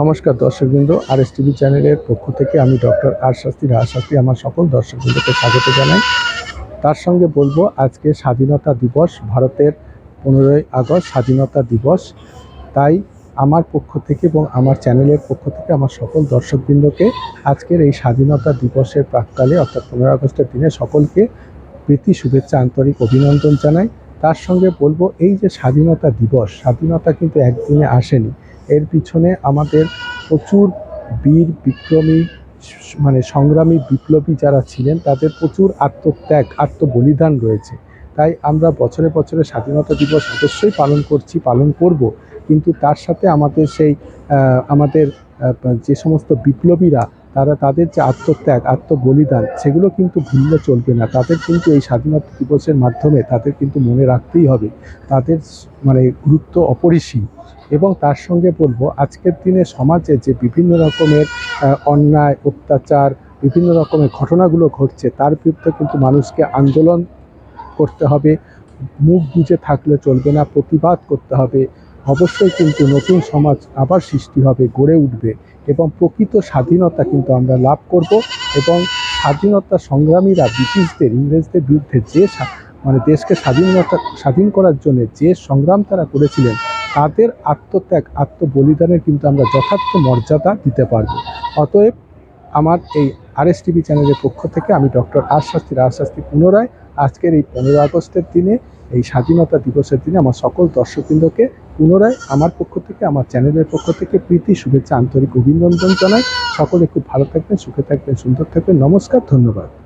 নমস্কার দর্শকবৃন্দ আর S TV চ্যানেলের পক্ষ থেকে আমি ডক্টর আর শাস্ত্রী রাজ শাস্ত্রী আমার সকল দর্শকবৃন্দকে স্বাগত জানাই। তার সঙ্গে বলব, আজকে স্বাধীনতা দিবস, ভারতের পনেরোই আগস্ট স্বাধীনতা দিবস। তাই আমার পক্ষ থেকে এবং আমার চ্যানেলের পক্ষ থেকে আমার সকল দর্শকবৃন্দকে আজকের এই স্বাধীনতা দিবসের প্রাককালে, অর্থাৎ পনেরোই আগস্টের দিনে সকলকে প্রীতি, শুভেচ্ছা, আন্তরিক অভিনন্দন জানাই। তার সঙ্গে বলব, এই যে স্বাধীনতা দিবস, স্বাধীনতা কিন্তু একদিনে আসেনি। এর পিছনে আমাদের প্রচুর বীর বিক্রমী মানে সংগ্রামী বিপ্লবী যারা ছিলেন, তাদের প্রচুর আত্মত্যাগ, আত্মবলিদান রয়েছে। তাই আমরা বছরে বছরে স্বাধীনতা দিবস অবশ্যই পালন করছি, পালন করব। কিন্তু তার সাথে আমাদের সেই আমাদের যে সমস্ত বিপ্লবীরা তারা তাদের যে আত্মত্যাগ, আত্মবলিদান, সেগুলো কিন্তু ভুললে চলবে না। তাদের কিন্তু এই স্বাধীনতা দিবসের মাধ্যমে তাদের কিন্তু মনে রাখতেই হবে। তাদের মানে গুরুত্ব অপরিসীম। এবং তার সঙ্গে বলব, আজকের দিনে সমাজে যে বিভিন্ন রকমের অন্যায়, অত্যাচার, বিভিন্ন রকমের ঘটনাগুলো ঘটছে, তার বিরুদ্ধে কিন্তু মানুষকে আন্দোলন করতে হবে। মুখ বুজে থাকলে চলবে না, প্রতিবাদ করতে হবে। অবশ্যই কিন্তু নতুন সমাজ আবার সৃষ্টি হবে, গড়ে উঠবে এবং প্রকৃত স্বাধীনতা কিন্তু আমরা লাভ করব এবং স্বাধীনতা সংগ্রামীরা ব্রিটিশদের, ইংরেজদের বিরুদ্ধে যে মানে দেশকে স্বাধীনতা, স্বাধীন করার জন্য যে সংগ্রাম তারা করেছিলেন, তাদের আত্মত্যাগ, আত্মবলিদানের কিন্তু আমরা যথার্থ মর্যাদা দিতে পারব। অতএব আমার এই আর এস টিভি চ্যানেলের পক্ষ থেকে আমি ডক্টর আর শাস্ত্রী রাজ শাস্ত্রী পুনরায় আজকের এই পনেরো আগস্টের দিনে, এই স্বাধীনতা দিবসের দিনে আমার সকল দর্শকবৃন্দকে পুনরায় আমার পক্ষ থেকে, আমার চ্যানেলের পক্ষ থেকে প্রীতি, শুভেচ্ছা, আন্তরিক অভিনন্দন জানাই। সকলে খুব ভালো থাকবেন, সুখে থাকবেন, সুন্দর থাকবেন। নমস্কার, ধন্যবাদ।